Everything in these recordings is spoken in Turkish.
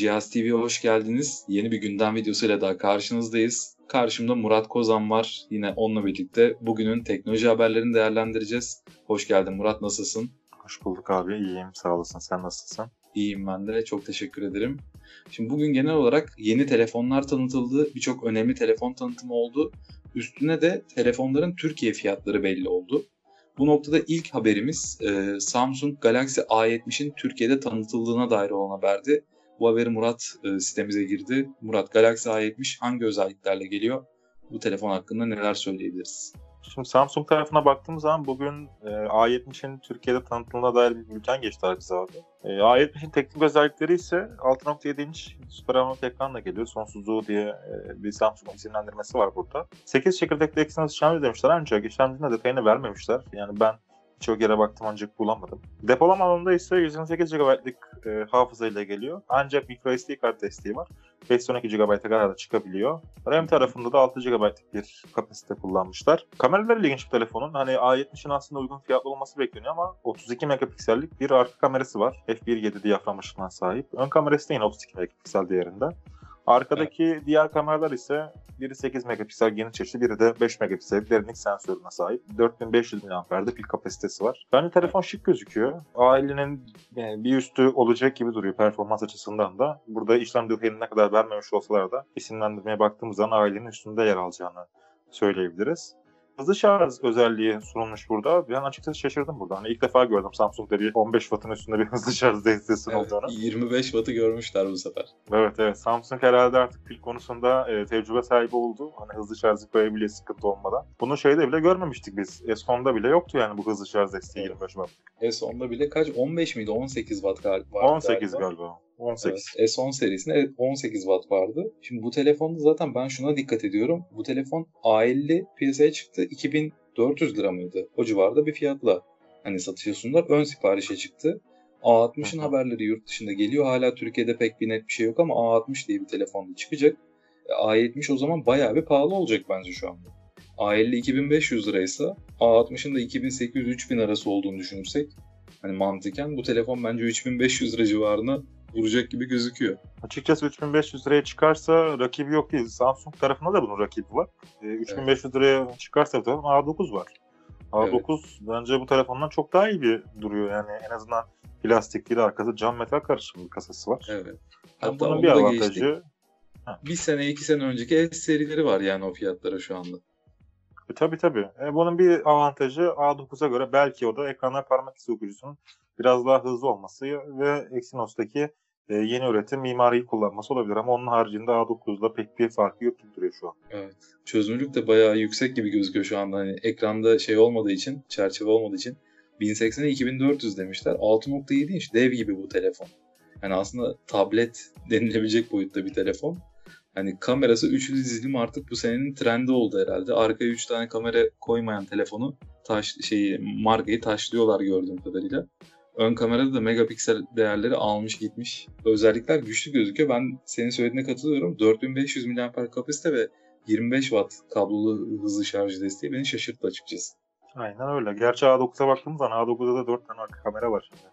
Cihaz TV'ye hoş geldiniz. Yeni bir gündem videosuyla daha karşınızdayız. Karşımda Murat Kozan var. Yine onunla birlikte bugünün teknoloji haberlerini değerlendireceğiz. Hoş geldin Murat, nasılsın? Hoş bulduk abi, iyiyim. Sağ olasın. Sen nasılsın? İyiyim ben de. Çok teşekkür ederim. Şimdi bugün genel olarak yeni telefonlar tanıtıldı. Birçok önemli telefon tanıtımı oldu. Üstüne de telefonların Türkiye fiyatları belli oldu. Bu noktada ilk haberimiz e, Samsung Galaxy A70'in Türkiye'de tanıtıldığına dair olan haberdi. Bu haberi Murat e, sitemize girdi. Murat Galaxy A70 hangi özelliklerle geliyor? Bu telefon hakkında neler söyleyebiliriz? Şimdi Samsung tarafına baktığımız zaman bugün e, A70'in Türkiye'de tanıtımına dair bir bülten geçti bize abi. E, A70'in teknik özellikleri ise 6.7 inç Super AMOLED ekranla geliyor. Sonsuzluğu diye e, bir Samsung isimlendirmesi var burada. 8 çekirdekli Exynos işlemci demişler ancak işlemcinin detayını vermemişler. Yani ben çok yere baktım ancak bulamadım. Depolama alanında ise 128 GB'lık e, hafıza ile geliyor. Ancak microSD kart desteği var. 512 GB'a kadar da çıkabiliyor. RAM tarafında da 6 GB'lık bir kapasite kullanmışlar. Kameraları ilginç bir telefonun. Hani A70'in aslında uygun fiyatlı olması bekleniyor ama 32 megapiksellik bir arka kamerası var. f1.7 diyafram ışığına sahip. Ön kamerası da yine 32 megapiksel değerinde. Arkadaki evet. diğer kameralar ise biri 8 megapiksel geniş açı, biri de 5 megapiksel derinlik sensörüne sahip. 4500 mAh'de pil kapasitesi var. Bence telefon şık gözüküyor. Ailenin yani bir üstü olacak gibi duruyor performans açısından da. Burada işlem detayını ne kadar vermemiş olsalar da isimlendirmeye baktığımız zaman ailenin üstünde yer alacağını söyleyebiliriz hızlı şarj özelliği sunulmuş burada. Ben açıkçası şaşırdım burada. Hani ilk defa gördüm Samsung'da bir 15 Watt'ın üstünde bir hızlı şarj desteği sunulduğunu. Evet, 25 Watt'ı görmüşler bu sefer. Evet evet. Samsung herhalde artık pil konusunda e, tecrübe sahibi oldu. Hani hızlı şarjı koyabiliyor sıkıntı olmadan. Bunu şeyde bile görmemiştik biz. S10'da bile yoktu yani bu hızlı şarj desteği evet. 25 Watt. S10'da bile kaç? 15 miydi? 18 Watt galiba. 18 galiba. galiba. 18. Evet, S10 serisinde 18 Watt vardı. Şimdi bu telefonda zaten ben şuna dikkat ediyorum. Bu telefon A50 piyasaya çıktı. 2400 lira mıydı? O civarda bir fiyatla hani satışa sundular. Ön siparişe çıktı. A60'ın haberleri yurt dışında geliyor. Hala Türkiye'de pek bir net bir şey yok ama A60 diye bir telefonda çıkacak. E, A70 o zaman bayağı bir pahalı olacak bence şu anda. A50 2500 liraysa A60'ın da 2800-3000 arası olduğunu düşünürsek hani mantıken bu telefon bence 3500 lira civarına vuracak gibi gözüküyor. Açıkçası 3500 liraya çıkarsa rakibi yok değil. Samsung tarafında da bunun rakibi var. E, 3500 evet. liraya çıkarsa tabii A9 var. A9 evet. bence bu telefondan çok daha iyi bir duruyor yani en azından plastik değil arkası cam metal karışımı bir kasası var. Evet. Hatta bunun bir avantajı bir sene iki sene önceki S serileri var yani o fiyatlara şu anda. E, tabii tabii. E, bunun bir avantajı A9'a göre belki o da ekranlar parmak izi okuyucusunun biraz daha hızlı olması ve Exynos'taki e, yeni üretim mimariyi kullanması olabilir ama onun haricinde A9'da pek bir farkı yok gibi duruyor şu an. Evet. Çözünürlük de bayağı yüksek gibi gözüküyor şu anda. Hani ekranda şey olmadığı için, çerçeve olmadığı için 1080'e 2400 demişler. 6.7 inç dev gibi bu telefon. Yani aslında tablet denilebilecek boyutta bir telefon. Hani kamerası üçlü dizilim artık bu senenin trendi oldu herhalde. Arkaya 3 tane kamera koymayan telefonu taş şeyi markayı taşlıyorlar gördüğüm kadarıyla. Ön kamerada da megapiksel değerleri almış gitmiş. Özellikler güçlü gözüküyor. Ben senin söylediğine katılıyorum. 4500 mAh kapasite ve 25 watt kablolu hızlı şarj desteği beni şaşırttı açıkçası. Aynen öyle. Gerçi A9'a baktığımız zaman A9'da da 4 tane arka kamera var şimdi.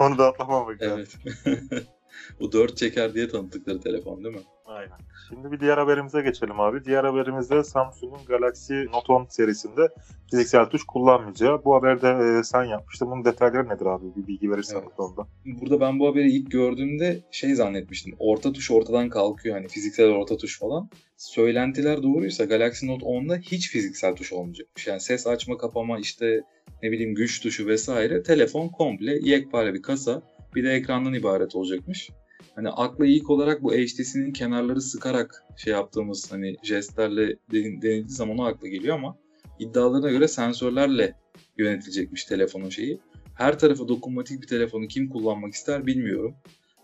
Onu da atlamamak Evet. Bu 4 çeker diye tanıttıkları telefon değil mi? Aynen. Şimdi bir diğer haberimize geçelim abi. Diğer haberimizde Samsung'un Galaxy Note 10 serisinde fiziksel tuş kullanmayacağı. Bu haberde e, sen yapmıştın. Bunun detayları nedir abi? Bir bilgi verirsen evet. konuda. Burada ben bu haberi ilk gördüğümde şey zannetmiştim. Orta tuş ortadan kalkıyor. Hani fiziksel orta tuş falan. Söylentiler doğruysa Galaxy Note 10'da hiç fiziksel tuş olmayacakmış. Yani ses açma kapama işte ne bileyim güç tuşu vesaire. Telefon komple yekpare bir kasa. Bir de ekrandan ibaret olacakmış hani akla ilk olarak bu HTC'nin kenarları sıkarak şey yaptığımız hani jestlerle denildiği zaman o akla geliyor ama iddialarına göre sensörlerle yönetilecekmiş telefonun şeyi. Her tarafa dokunmatik bir telefonu kim kullanmak ister bilmiyorum.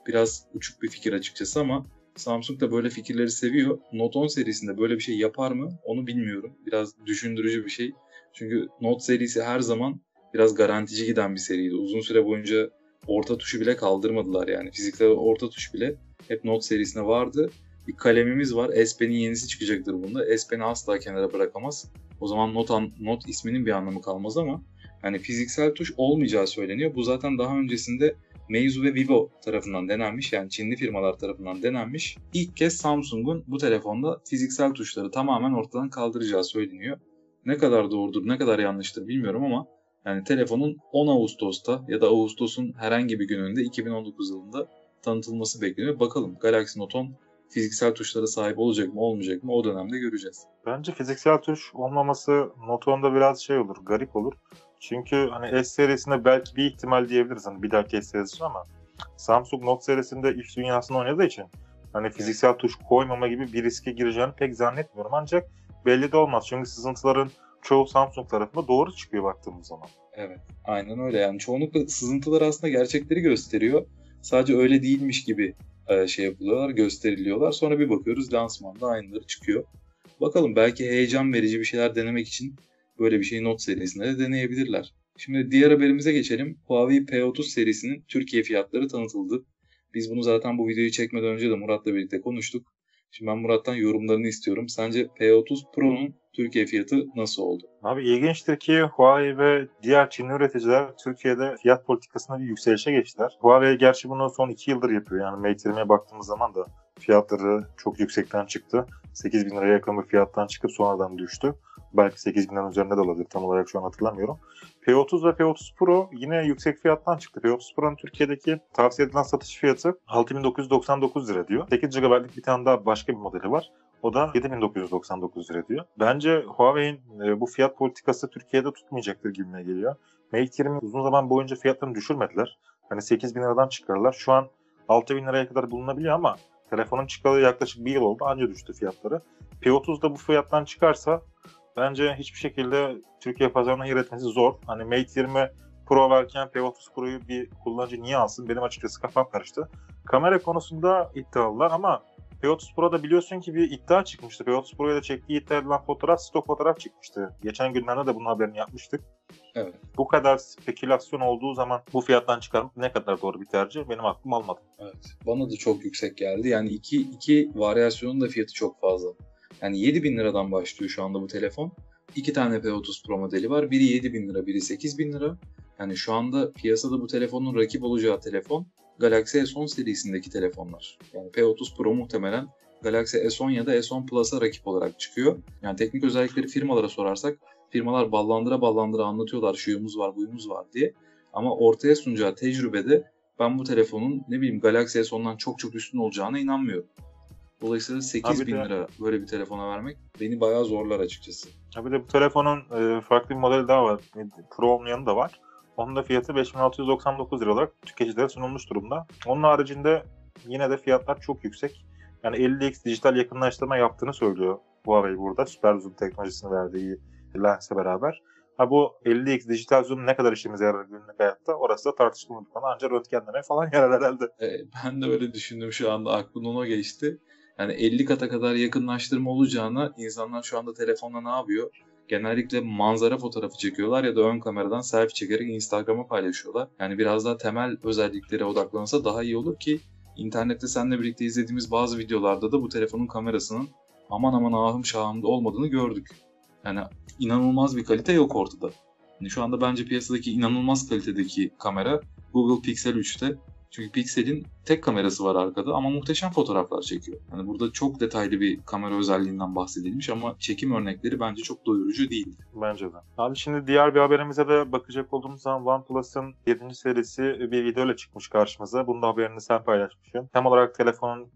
Biraz uçuk bir fikir açıkçası ama Samsung da böyle fikirleri seviyor. Note 10 serisinde böyle bir şey yapar mı onu bilmiyorum. Biraz düşündürücü bir şey. Çünkü Note serisi her zaman biraz garantici giden bir seriydi. Uzun süre boyunca orta tuşu bile kaldırmadılar yani. Fiziksel orta tuş bile hep Note serisine vardı. Bir kalemimiz var. S Pen'in yenisi çıkacaktır bunda. S Pen'i asla kenara bırakamaz. O zaman Note, Note isminin bir anlamı kalmaz ama yani fiziksel tuş olmayacağı söyleniyor. Bu zaten daha öncesinde Meizu ve Vivo tarafından denenmiş yani Çinli firmalar tarafından denenmiş. İlk kez Samsung'un bu telefonda fiziksel tuşları tamamen ortadan kaldıracağı söyleniyor. Ne kadar doğrudur, ne kadar yanlıştır bilmiyorum ama yani telefonun 10 Ağustos'ta ya da Ağustos'un herhangi bir gününde 2019 yılında tanıtılması bekleniyor. Bakalım Galaxy Note 10 fiziksel tuşlara sahip olacak mı olmayacak mı o dönemde göreceğiz. Bence fiziksel tuş olmaması Note 10'da biraz şey olur, garip olur. Çünkü hani S serisinde belki bir ihtimal diyebiliriz hani bir dahaki S serisi ama Samsung Note serisinde iş dünyasını oynadığı için hani fiziksel tuş koymama gibi bir riske gireceğini pek zannetmiyorum. Ancak belli de olmaz. Çünkü sızıntıların çoğu Samsung tarafında doğru çıkıyor baktığımız zaman. Evet. Aynen öyle. Yani çoğunlukla sızıntılar aslında gerçekleri gösteriyor. Sadece öyle değilmiş gibi e, şey yapılıyorlar, gösteriliyorlar. Sonra bir bakıyoruz lansmanda aynıları çıkıyor. Bakalım belki heyecan verici bir şeyler denemek için böyle bir şeyi Note serisinde de deneyebilirler. Şimdi diğer haberimize geçelim. Huawei P30 serisinin Türkiye fiyatları tanıtıldı. Biz bunu zaten bu videoyu çekmeden önce de Murat'la birlikte konuştuk. Şimdi ben Murat'tan yorumlarını istiyorum. Sence P30 Pro'nun Türkiye fiyatı nasıl oldu? Abi ilginçtir ki Huawei ve diğer Çinli üreticiler Türkiye'de fiyat politikasında bir yükselişe geçtiler. Huawei gerçi bunu son 2 yıldır yapıyor. Yani Mate 20'ye baktığımız zaman da fiyatları çok yüksekten çıktı. 8 bin liraya yakın bir fiyattan çıkıp sonradan düştü. Belki 8 binden üzerinde de olabilir. Tam olarak şu an hatırlamıyorum. P30 ve P30 Pro yine yüksek fiyattan çıktı. P30 Pro'nun Türkiye'deki tavsiye edilen satış fiyatı 6999 lira diyor. 8 GB'lik bir tane daha başka bir modeli var. O da 7999 lira diyor. Bence Huawei'in e, bu fiyat politikası Türkiye'de tutmayacaktır gibime geliyor. Mate 20 uzun zaman boyunca fiyatlarını düşürmediler. Hani 8 bin liradan çıkarırlar. Şu an 6 bin liraya kadar bulunabiliyor ama telefonun çıkalı yaklaşık bir yıl oldu. Anca düştü fiyatları. P30 da bu fiyattan çıkarsa bence hiçbir şekilde Türkiye pazarına yer etmesi zor. Hani Mate 20 Pro varken P30 Pro'yu bir kullanıcı niye alsın? Benim açıkçası kafam karıştı. Kamera konusunda iddialılar ama P30 Pro'da biliyorsun ki bir iddia çıkmıştı. P30 Pro'ya da çektiği iddia edilen fotoğraf stok fotoğraf çıkmıştı. Geçen günlerde de bunun haberini yapmıştık. Evet. Bu kadar spekülasyon olduğu zaman bu fiyattan çıkarmak ne kadar doğru bir tercih benim aklım almadı. Evet. Bana da çok yüksek geldi. Yani iki, iki varyasyonun da fiyatı çok fazla. Yani 7 bin liradan başlıyor şu anda bu telefon. İki tane P30 Pro modeli var. Biri 7 bin lira, biri 8 bin lira. Yani şu anda piyasada bu telefonun rakip olacağı telefon Galaxy S10 serisindeki telefonlar. Yani P30 Pro muhtemelen Galaxy S10 ya da S10 Plus'a rakip olarak çıkıyor. Yani teknik özellikleri firmalara sorarsak firmalar ballandıra ballandıra anlatıyorlar şuyumuz var buyumuz var diye. Ama ortaya sunacağı tecrübede ben bu telefonun ne bileyim Galaxy S10'dan çok çok üstün olacağına inanmıyorum. Dolayısıyla 8 Abi bin de- lira böyle bir telefona vermek beni bayağı zorlar açıkçası. Ha bir de bu telefonun e, farklı bir modeli daha var. Pro olmayanı da var. Onun da fiyatı 5699 lira olarak tüketicilere sunulmuş durumda. Onun haricinde yine de fiyatlar çok yüksek. Yani 50x dijital yakınlaştırma yaptığını söylüyor Huawei burada. Süper zoom teknolojisini verdiği lensle beraber. Ha bu 50x dijital zoom ne kadar işimize yarar günlük hayatta orası da tartışmalı bir konu. Ancak röntgenleme falan yarar herhalde. E, ben de öyle düşündüm şu anda aklımdan o geçti. Yani 50 kata kadar yakınlaştırma olacağına insanlar şu anda telefonla ne yapıyor? Genellikle manzara fotoğrafı çekiyorlar ya da ön kameradan selfie çekerek Instagram'a paylaşıyorlar. Yani biraz daha temel özelliklere odaklansa daha iyi olur ki internette seninle birlikte izlediğimiz bazı videolarda da bu telefonun kamerasının aman aman ahım şahım olmadığını gördük. Yani inanılmaz bir kalite yok ortada. Yani şu anda bence piyasadaki inanılmaz kalitedeki kamera Google Pixel 3'te. Çünkü Pixel'in tek kamerası var arkada ama muhteşem fotoğraflar çekiyor. Yani burada çok detaylı bir kamera özelliğinden bahsedilmiş ama çekim örnekleri bence çok doyurucu değil. Bence de. Abi şimdi diğer bir haberimize de bakacak olduğumuz zaman OnePlus'ın 7. serisi bir videoyla çıkmış karşımıza. Bunun da haberini sen paylaşmışsın. Tam olarak telefonun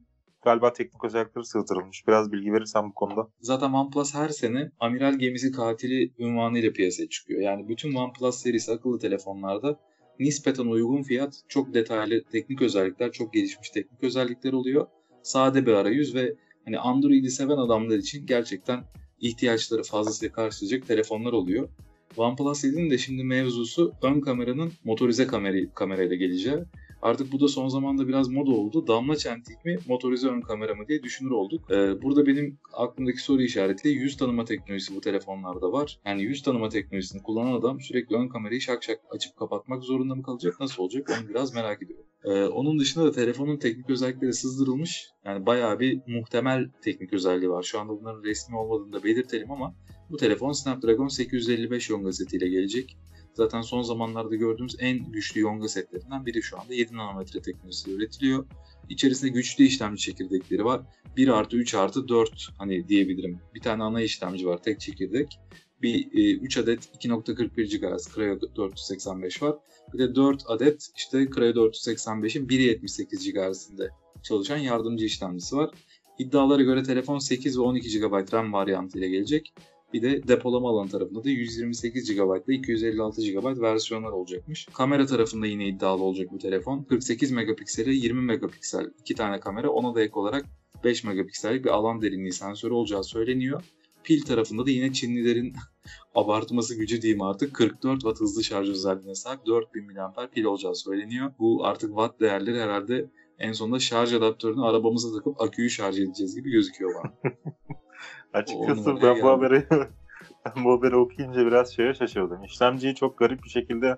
galiba teknik özellikleri sığdırılmış. Biraz bilgi verirsen bu konuda. Zaten OnePlus her sene amiral gemisi katili ünvanıyla piyasaya çıkıyor. Yani bütün OnePlus serisi akıllı telefonlarda nispeten uygun fiyat, çok detaylı teknik özellikler, çok gelişmiş teknik özellikler oluyor. Sade bir arayüz ve hani Android'i seven adamlar için gerçekten ihtiyaçları fazlasıyla karşılayacak telefonlar oluyor. OnePlus 7'nin de şimdi mevzusu ön kameranın motorize kamera, kamerayla geleceği. Artık bu da son zamanda biraz moda oldu. Damla çentik mi, motorize ön kamera mı diye düşünür olduk. Ee, burada benim aklımdaki soru işareti yüz tanıma teknolojisi bu telefonlarda var. Yani yüz tanıma teknolojisini kullanan adam sürekli ön kamerayı şak şak açıp kapatmak zorunda mı kalacak? Nasıl olacak? Onu biraz merak ediyorum. Ee, onun dışında da telefonun teknik özellikleri sızdırılmış. Yani bayağı bir muhtemel teknik özelliği var. Şu anda bunların resmi olmadığını da belirtelim ama bu telefon Snapdragon 855 yongazetiyle gelecek. Zaten son zamanlarda gördüğümüz en güçlü Yonga setlerinden biri şu anda 7 nanometre teknolojisiyle üretiliyor. İçerisinde güçlü işlemci çekirdekleri var. 1 artı 3 artı 4 hani diyebilirim. Bir tane ana işlemci var tek çekirdek. Bir e, 3 adet 2.41 GHz Creo 485 var. Bir de 4 adet işte Creo 485'in 1.78 GHz'inde çalışan yardımcı işlemcisi var. İddialara göre telefon 8 ve 12 GB RAM varyantı ile gelecek. Bir de depolama alanı tarafında da 128 GB ile 256 GB versiyonlar olacakmış. Kamera tarafında yine iddialı olacak bu telefon. 48 megapiksele 20 megapiksel iki tane kamera ona da ek olarak 5 megapiksellik bir alan derinliği sensörü olacağı söyleniyor. Pil tarafında da yine Çinlilerin abartması gücü diyeyim artık 44 watt hızlı şarj özelliğine sahip 4000 mAh pil olacağı söyleniyor. Bu artık watt değerleri herhalde en sonunda şarj adaptörünü arabamıza takıp aküyü şarj edeceğiz gibi gözüküyor bana. Açıkçası ben bu haberi ben bu haberi okuyunca biraz şeye şaşırdım. İşlemciyi çok garip bir şekilde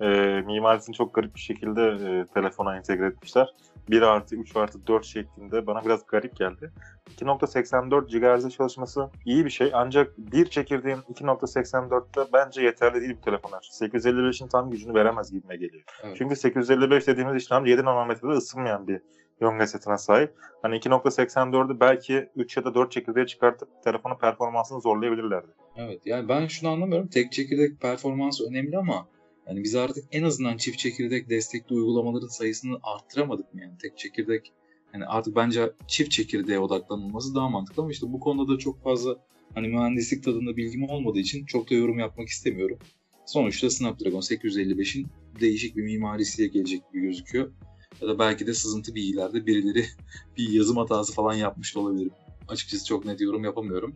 e, mimarisini çok garip bir şekilde e, telefona entegre etmişler. 1 artı 3 artı 4 şeklinde bana biraz garip geldi. 2.84 GHz'de çalışması iyi bir şey ancak bir çekirdeğin 2.84'te bence yeterli değil bu telefonlar. 855'in tam gücünü veremez gibime geliyor. Evet. Çünkü 855 dediğimiz işlemci 7 nanometrede ısınmayan bir Yonga setine sahip. Hani 2.84'ü belki 3 ya da 4 çekirdeğe çıkartıp telefonun performansını zorlayabilirlerdi. Evet yani ben şunu anlamıyorum. Tek çekirdek performansı önemli ama yani biz artık en azından çift çekirdek destekli uygulamaların sayısını arttıramadık mı yani tek çekirdek yani artık bence çift çekirdeğe odaklanılması daha mantıklı ama işte bu konuda da çok fazla hani mühendislik tadında bilgim olmadığı için çok da yorum yapmak istemiyorum. Sonuçta Snapdragon 855'in değişik bir mimarisiyle gelecek gibi gözüküyor. Ya da belki de sızıntı bilgilerde birileri bir yazım hatası falan yapmış olabilir. Açıkçası çok net yorum yapamıyorum.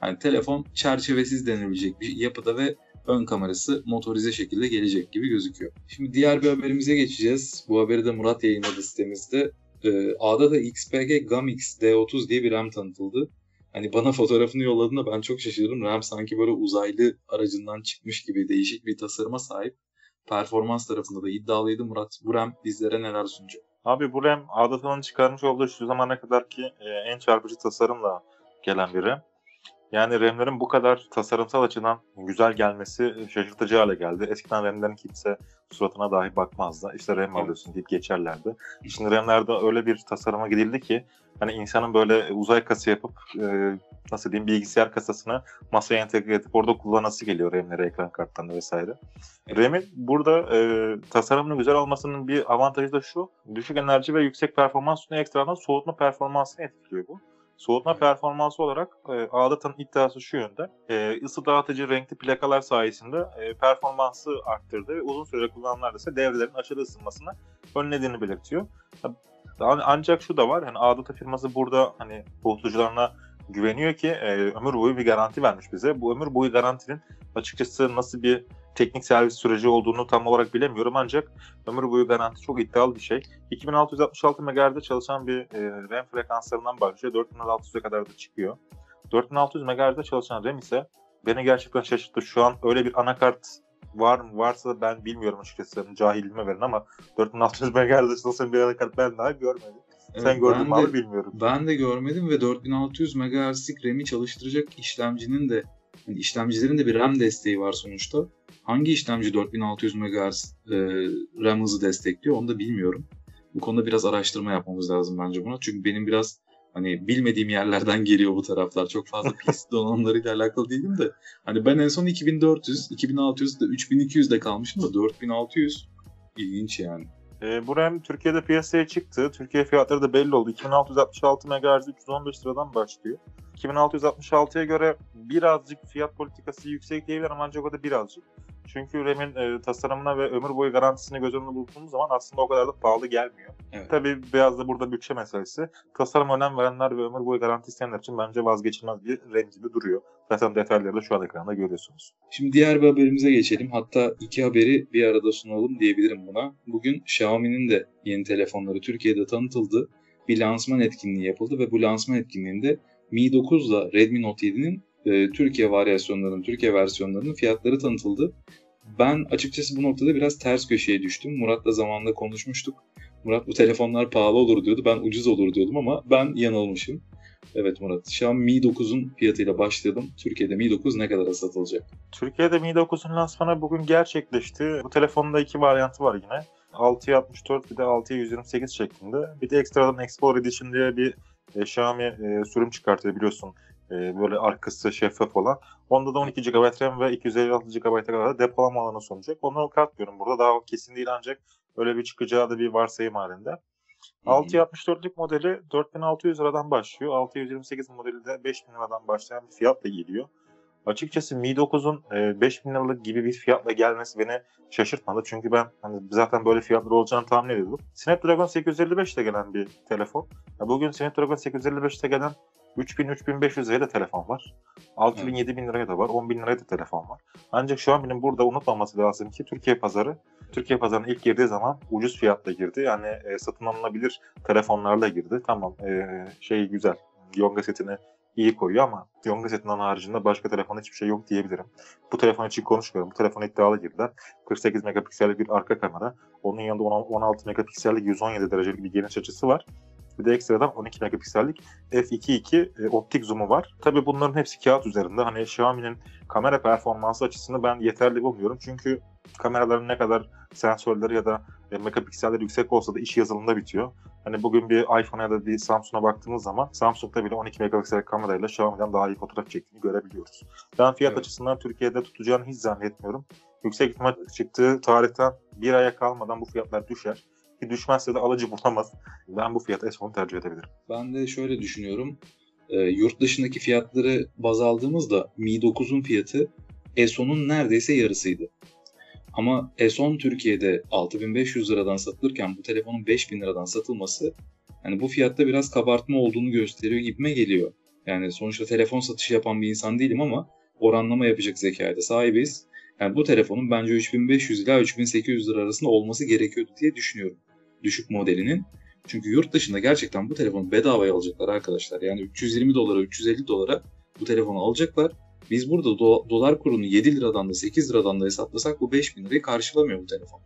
Hani telefon çerçevesiz denilebilecek bir yapıda ve ön kamerası motorize şekilde gelecek gibi gözüküyor. Şimdi diğer bir haberimize geçeceğiz. Bu haberi de Murat yayınladı sitemizde. Ee, A'da da XPG Gamix D30 diye bir RAM tanıtıldı. Hani bana fotoğrafını yolladığında ben çok şaşırdım. RAM sanki böyle uzaylı aracından çıkmış gibi değişik bir tasarıma sahip. Performans tarafında da iddialıydı. Murat bu RAM bizlere neler sunacak? Abi bu RAM A'da çıkarmış olduğu şu zamana kadar ki e, en çarpıcı tasarımla gelen bir RAM. Yani RAM'lerin bu kadar tasarımsal açıdan güzel gelmesi şaşırtıcı hale geldi. Eskiden RAM'lerin kimse suratına dahi bakmazdı. İşte RAM alıyorsun deyip geçerlerdi. Şimdi RAM'lerde öyle bir tasarıma gidildi ki hani insanın böyle uzay kası yapıp e, nasıl diyeyim bilgisayar kasasını masaya entegre edip orada kullanası geliyor RAM'leri ekran kartlarında vesaire. RAM'in burada e, tasarımının güzel olmasının bir avantajı da şu. Düşük enerji ve yüksek performans sunuyor ekstradan soğutma performansını etkiliyor bu. Soğutma performansı olarak e, Ağdat'ın iddiası şu yönde. E, ısı dağıtıcı renkli plakalar sayesinde e, performansı arttırdı ve uzun süre kullanımlarda ise devrelerin aşırı ısınmasını önlediğini belirtiyor. Ancak şu da var, hani Ağdat'a firması burada hani soğutucularına güveniyor ki e, ömür boyu bir garanti vermiş bize. Bu ömür boyu garantinin açıkçası nasıl bir teknik servis süreci olduğunu tam olarak bilemiyorum ancak ömür boyu garanti çok iddialı bir şey. 2666 MHz'de çalışan bir e, RAM frekanslarından başlıyor. 4600'e kadar da çıkıyor. 4600 MHz'de çalışan RAM ise beni gerçekten şaşırttı. Şu an öyle bir anakart var mı? Varsa ben bilmiyorum açıkçası. Cahilime verin ama 4600 MHz'de çalışan bir anakart ben daha görmedim. Evet, Sen gördün mü bilmiyorum. Ben de görmedim ve 4600 MHz'lik RAM'i çalıştıracak işlemcinin de yani işlemcilerin de bir RAM desteği var sonuçta. Hangi işlemci 4600 MHz e, RAM hızı destekliyor onu da bilmiyorum. Bu konuda biraz araştırma yapmamız lazım bence buna. Çünkü benim biraz hani bilmediğim yerlerden geliyor bu taraflar. Çok fazla PC donanımlarıyla alakalı değilim de. Hani ben en son 2400, 2600 de 3200 de kalmışım da 4600 ilginç yani. E, bu RAM Türkiye'de piyasaya çıktı. Türkiye fiyatları da belli oldu. 2666 MHz 315 liradan başlıyor. 2666'ya göre birazcık fiyat politikası yüksek diyebilirim ancak o da birazcık. Çünkü RAM'in e, tasarımına ve ömür boyu garantisini göz önünde bulduğumuz zaman aslında o kadar da pahalı gelmiyor. Evet. Tabii biraz da burada bütçe meselesi. Tasarım önem verenler ve ömür boyu garanti isteyenler için bence vazgeçilmez bir RAM gibi duruyor. Zaten detayları da şu an ekranda görüyorsunuz. Şimdi diğer bir haberimize geçelim. Hatta iki haberi bir arada sunalım diyebilirim buna. Bugün Xiaomi'nin de yeni telefonları Türkiye'de tanıtıldı. Bir lansman etkinliği yapıldı ve bu lansman etkinliğinde Mi 9 ile Redmi Note 7'nin e, Türkiye varyasyonlarının, Türkiye versiyonlarının fiyatları tanıtıldı. Ben açıkçası bu noktada biraz ters köşeye düştüm. Murat'la zamanında konuşmuştuk. Murat bu telefonlar pahalı olur diyordu. Ben ucuz olur diyordum ama ben yanılmışım. Evet Murat. Xiaomi Mi 9'un fiyatıyla başlayalım. Türkiye'de Mi 9 ne kadara satılacak? Türkiye'de Mi 9'un lansmanı bugün gerçekleşti. Bu telefonda iki varyantı var yine. 6'ya 64 bir de 6'ya 128 şeklinde. Bir de ekstradan Explorer Edition diye bir e, Xiaomi e, sürüm çıkartıyor biliyorsun. E, böyle arkası şeffaf olan. Onda da 12 GB RAM ve 256 GB'a kadar depolama alanı sunacak. Onu katmıyorum burada. Daha kesin değil ancak öyle bir çıkacağı da bir varsayım halinde. 664'lük modeli 4600 liradan başlıyor. 628 modeli de 5000 liradan başlayan bir fiyatla geliyor. Açıkçası Mi 9'un 5000 liralık gibi bir fiyatla gelmesi beni şaşırtmadı. Çünkü ben hani zaten böyle fiyatlar olacağını tahmin ediyordum. Snapdragon 855 ile gelen bir telefon. Bugün Snapdragon 855'te gelen 3000-3500 liraya da telefon var. 6000 7000 liraya da var. 10000 liraya da telefon var. Ancak şu an benim burada unutmaması lazım ki Türkiye pazarı Türkiye pazarına ilk girdiği zaman ucuz fiyatla girdi. Yani e, satın alınabilir telefonlarla girdi. Tamam e, şey güzel. Yonga setini iyi koyuyor ama Yonga setinden haricinde başka telefon hiçbir şey yok diyebilirim. Bu telefon için konuşmuyorum. Bu telefon iddialı girdiler. 48 megapiksellik bir arka kamera. Onun yanında 16 megapiksellik 117 derecelik bir geniş açısı var. Bir de ekstradan 12 megapiksellik f2.2 e, optik zoom'u var. Tabi bunların hepsi kağıt üzerinde. Hani Xiaomi'nin kamera performansı açısını ben yeterli bulmuyorum. Çünkü kameraların ne kadar sensörleri ya da e, megapikselleri yüksek olsa da iş yazılımda bitiyor. Hani bugün bir iPhone ya da bir Samsung'a baktığımız zaman Samsung'da bile 12 megapiksellik kamerayla Xiaomi'den daha iyi fotoğraf çektiğini görebiliyoruz. Ben fiyat evet. açısından Türkiye'de tutacağını hiç zannetmiyorum. Yüksek ihtimal çıktığı tarihten bir aya kalmadan bu fiyatlar düşer. Ki düşmezse de alıcı bulamaz. Ben bu fiyat S10'u tercih edebilirim. Ben de şöyle düşünüyorum. E, yurt dışındaki fiyatları baz aldığımızda Mi 9'un fiyatı S10'un neredeyse yarısıydı. Ama S10 Türkiye'de 6500 liradan satılırken bu telefonun 5000 liradan satılması yani bu fiyatta biraz kabartma olduğunu gösteriyor gibime geliyor. Yani sonuçta telefon satışı yapan bir insan değilim ama oranlama yapacak zekaya da sahibiz. Yani bu telefonun bence 3500 ila 3800 lira arasında olması gerekiyordu diye düşünüyorum. Düşük modelinin. Çünkü yurt dışında gerçekten bu telefonu bedavaya alacaklar arkadaşlar. Yani 320 dolara, 350 dolara bu telefonu alacaklar. Biz burada do- dolar kurunu 7 liradan da 8 liradan da hesaplasak bu 5000 lirayı karşılamıyor bu telefon.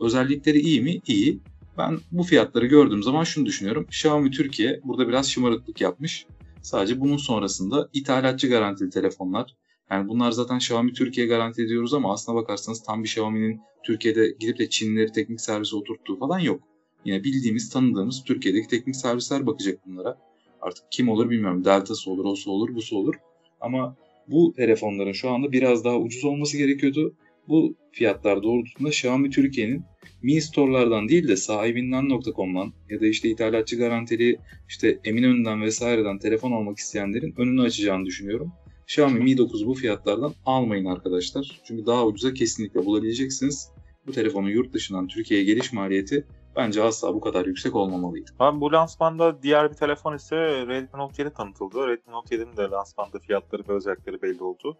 Özellikleri iyi mi? İyi. Ben bu fiyatları gördüğüm zaman şunu düşünüyorum. Xiaomi Türkiye burada biraz şımarıklık yapmış. Sadece bunun sonrasında ithalatçı garantili telefonlar. Yani bunlar zaten Xiaomi Türkiye garanti ediyoruz ama aslına bakarsanız tam bir Xiaomi'nin Türkiye'de gidip de Çinlileri teknik servise oturttuğu falan yok. Yine bildiğimiz, tanıdığımız Türkiye'deki teknik servisler bakacak bunlara. Artık kim olur bilmiyorum. Delta'sı olur, osu olur, busu olur. Ama bu telefonların şu anda biraz daha ucuz olması gerekiyordu. Bu fiyatlar doğrultusunda Xiaomi Türkiye'nin Mi Store'lardan değil de sahibinden.com'dan ya da işte ithalatçı garantili işte Eminönü'nden vesaireden telefon almak isteyenlerin önünü açacağını düşünüyorum. Xiaomi Mi 9 bu fiyatlardan almayın arkadaşlar. Çünkü daha ucuza kesinlikle bulabileceksiniz. Bu telefonun yurt dışından Türkiye'ye geliş maliyeti bence asla bu kadar yüksek olmamalıydı. Abi bu lansmanda diğer bir telefon ise Redmi Note 7 tanıtıldı. Redmi Note 7'nin de lansmanda fiyatları ve özellikleri belli oldu.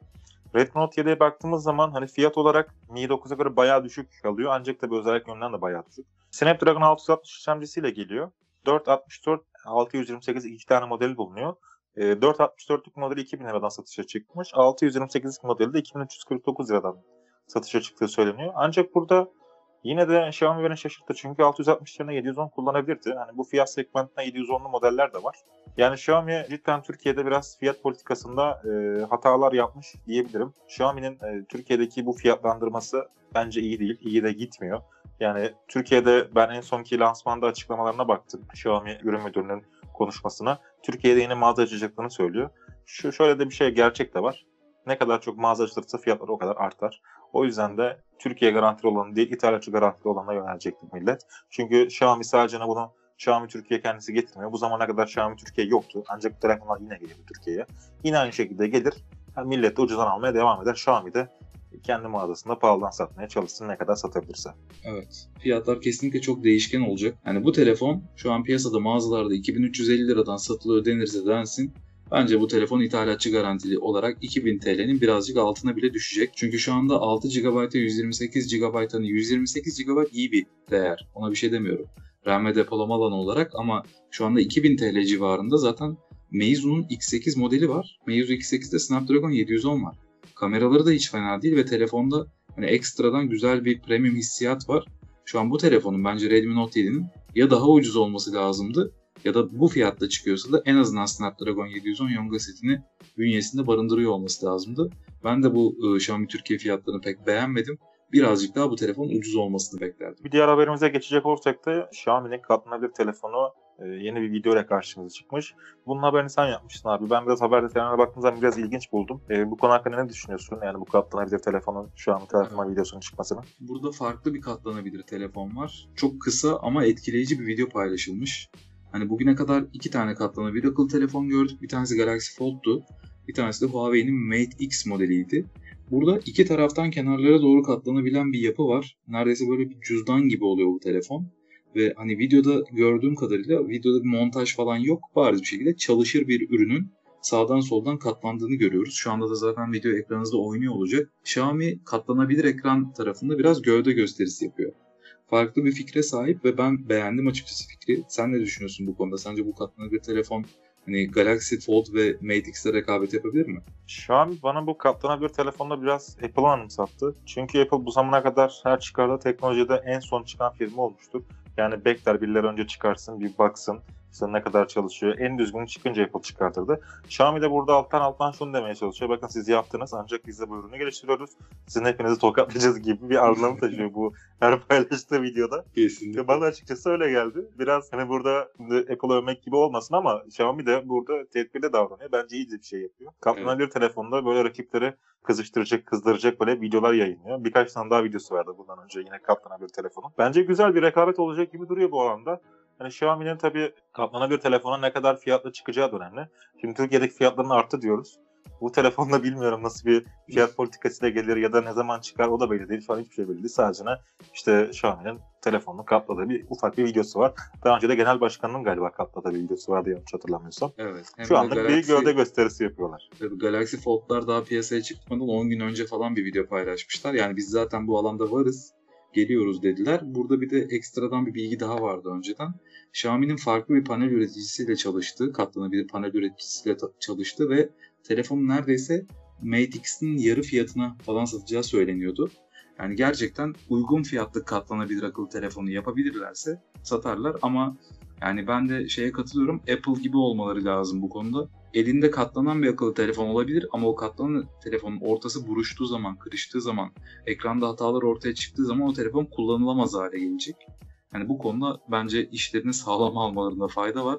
Redmi Note 7'ye baktığımız zaman hani fiyat olarak Mi 9'a göre bayağı düşük kalıyor. Ancak tabii özellik yönünden de bayağı düşük. Snapdragon 660 işlemcisiyle geliyor. 464, 628 iki tane modeli bulunuyor. 464'lük ee, modeli 2000 liradan satışa çıkmış. 628'lik modeli de 2349 liradan satışa çıktığı söyleniyor. Ancak burada yine de Xiaomi beni şaşırttı. Çünkü 660 yerine 710 kullanabilirdi. Yani bu fiyat segmentinde 710'lu modeller de var. Yani Xiaomi cidden Türkiye'de biraz fiyat politikasında e, hatalar yapmış diyebilirim. Xiaomi'nin e, Türkiye'deki bu fiyatlandırması bence iyi değil. İyi de gitmiyor. Yani Türkiye'de ben en sonki lansmanda açıklamalarına baktım. Xiaomi ürün müdürünün konuşmasına. Türkiye'de yeni mağaza açacaklarını söylüyor. Şu şöyle de bir şey gerçek de var. Ne kadar çok mağaza açılırsa fiyatlar o kadar artar. O yüzden de Türkiye garantili olanı değil, İthalatçı garantili olana yönelecektir millet. Çünkü Xiaomi sadece bunu Xiaomi Türkiye kendisi getirmiyor. Bu zamana kadar Xiaomi Türkiye yoktu. Ancak telefonlar yine geliyor Türkiye'ye. Yine aynı şekilde gelir. Yani millet de ucuzdan almaya devam eder. Xiaomi de kendi mağazasında pahalıdan satmaya çalışsın ne kadar satabilirse. Evet. Fiyatlar kesinlikle çok değişken olacak. Yani bu telefon şu an piyasada mağazalarda 2350 liradan satılıyor denirse densin. Bence bu telefon ithalatçı garantili olarak 2000 TL'nin birazcık altına bile düşecek. Çünkü şu anda 6 GB'a 128 GB hani 128 GB iyi bir değer. Ona bir şey demiyorum. RAM ve depolama alanı olarak ama şu anda 2000 TL civarında zaten Meizu'nun X8 modeli var. Meizu X8'de Snapdragon 710 var. Kameraları da hiç fena değil ve telefonda hani ekstradan güzel bir premium hissiyat var. Şu an bu telefonun bence Redmi Note 7'nin ya daha ucuz olması lazımdı ya da bu fiyatta çıkıyorsa da en azından Snapdragon 710 Yonga setini bünyesinde barındırıyor olması lazımdı. Ben de bu e, Xiaomi Türkiye fiyatlarını pek beğenmedim. Birazcık daha bu telefonun ucuz olmasını beklerdim. Bir diğer haberimize geçecek olursak da Xiaomi'nin katlanabilir telefonu e, yeni bir video ile karşımıza çıkmış. Bunun haberini sen yapmışsın abi. Ben biraz haber detaylarına baktığım zaman biraz ilginç buldum. E, bu konu hakkında ne düşünüyorsun? Yani bu katlanabilir telefonun şu an telefon videosunun çıkmasını. Burada farklı bir katlanabilir telefon var. Çok kısa ama etkileyici bir video paylaşılmış. Hani bugüne kadar iki tane katlanabilir akıllı telefon gördük. Bir tanesi Galaxy Fold'tu. Bir tanesi de Huawei'nin Mate X modeliydi. Burada iki taraftan kenarlara doğru katlanabilen bir yapı var. Neredeyse böyle bir cüzdan gibi oluyor bu telefon. Ve hani videoda gördüğüm kadarıyla videoda bir montaj falan yok. Bariz bir şekilde çalışır bir ürünün sağdan soldan katlandığını görüyoruz. Şu anda da zaten video ekranınızda oynuyor olacak. Xiaomi katlanabilir ekran tarafında biraz gövde gösterisi yapıyor. Farklı bir fikre sahip ve ben beğendim açıkçası fikri. Sen ne düşünüyorsun bu konuda? Sence bu katlanabilir telefon hani Galaxy Fold ve Mate X'le rekabet yapabilir mi? Xiaomi bana bu katlanabilir telefonda biraz Apple'ı anımsattı. Çünkü Apple bu zamana kadar her çıkardığı teknolojide en son çıkan firma olmuştur. Yani bekler birileri önce çıkarsın bir baksın ne kadar çalışıyor. En düzgün çıkınca Apple çıkartırdı. Xiaomi de burada alttan alttan şunu demeye çalışıyor. Bakın siz yaptınız ancak biz de bu ürünü geliştiriyoruz. Sizin hepinizi tokatlayacağız gibi bir anlamı taşıyor bu her paylaştığı videoda. Kesinlikle. Bana açıkçası öyle geldi. Biraz hani burada Apple övmek gibi olmasın ama Xiaomi de burada tedbirli davranıyor. Bence iyi bir şey yapıyor. Katlanabilir evet. telefonda böyle rakipleri kızıştıracak, kızdıracak böyle videolar yayınlıyor. Birkaç tane daha videosu vardı bundan önce yine katlanabilir telefonu. Bence güzel bir rekabet olacak gibi duruyor bu alanda. Hani Xiaomi'nin tabii katlanabilir telefona ne kadar fiyatla çıkacağı da önemli. Şimdi Türkiye'deki fiyatların arttı diyoruz. Bu telefonda bilmiyorum nasıl bir fiyat politikasıyla gelir ya da ne zaman çıkar o da belli değil. Şu an hiçbir şey belli değil. Sadece işte Xiaomi'nin telefonunu katladığı bir ufak bir videosu var. Daha önce de genel başkanının galiba katladığı bir videosu vardı yanlış hatırlamıyorsam. Evet. Şu anlık Galaxy, bir gövde gösterisi yapıyorlar. Tabii Galaxy Fold'lar daha piyasaya çıkmadan 10 gün önce falan bir video paylaşmışlar. Yani biz zaten bu alanda varız geliyoruz dediler. Burada bir de ekstradan bir bilgi daha vardı önceden. Xiaomi'nin farklı bir panel üreticisiyle çalıştı. Katlanabilir panel üreticisiyle çalıştı ve telefonu neredeyse Mate X'in yarı fiyatına falan satacağı söyleniyordu. Yani gerçekten uygun fiyatlı katlanabilir akıllı telefonu yapabilirlerse satarlar ama yani ben de şeye katılıyorum. Apple gibi olmaları lazım bu konuda. Elinde katlanan bir akıllı telefon olabilir ama o katlanan telefonun ortası buruştuğu zaman, kırıştığı zaman, ekranda hatalar ortaya çıktığı zaman o telefon kullanılamaz hale gelecek. Yani bu konuda bence işlerini sağlam almalarında fayda var.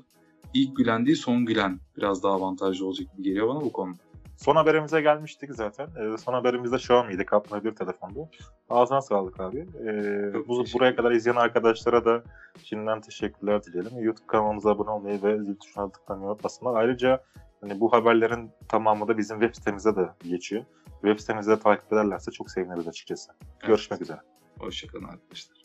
İlk gülen değil son gülen biraz daha avantajlı olacak gibi geliyor bana bu konuda. Son haberimize gelmiştik zaten. Ee, son haberimizde Xiaomi'ydi. Katlanabilir telefondu. Ağzına sağlık abi. Ee, bu, buraya kadar izleyen arkadaşlara da şimdiden teşekkürler dileyelim. YouTube kanalımıza abone olmayı ve zil tuşuna tıklamayı unutmasınlar. Ayrıca hani bu haberlerin tamamı da bizim web sitemize de geçiyor. Web sitemizde takip ederlerse çok seviniriz açıkçası. Evet. Görüşmek üzere. Hoşçakalın arkadaşlar.